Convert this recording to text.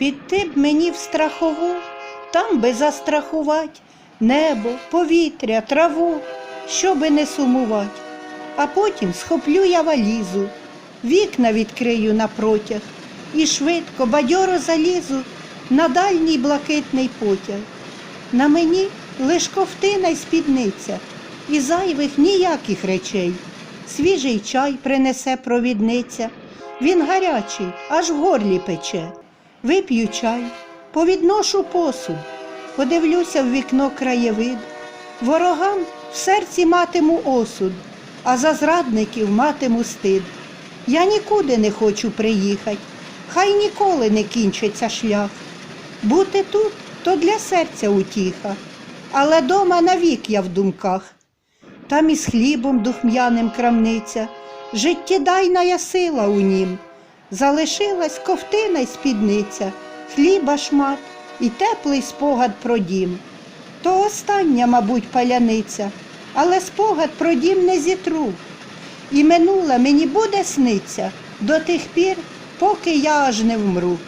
Піти б мені в страхову, там би застрахувать небо, повітря, траву, щоби не сумувать. А потім схоплю я валізу, вікна відкрию на протяг і швидко, бадьоро залізу на дальній блакитний потяг. На мені лиш ковтина й спідниця, і зайвих ніяких речей. Свіжий чай принесе провідниця, він гарячий, аж в горлі пече. Вип'ю чай, повідношу посуд, подивлюся в вікно краєвид. Ворогам в серці матиму осуд, а за зрадників матиму стид. Я нікуди не хочу приїхать, хай ніколи не кінчиться шлях. Бути тут то для серця утіха, але дома навік я в думках. Там із хлібом духм'яним крамниця, життєдайна я сила у нім. Залишилась ковтина й спідниця, хліба шмат і теплий спогад про дім. То остання, мабуть, паляниця, але спогад про дім не зітру. І минула мені буде сниться до тих пір, поки я аж не вмру.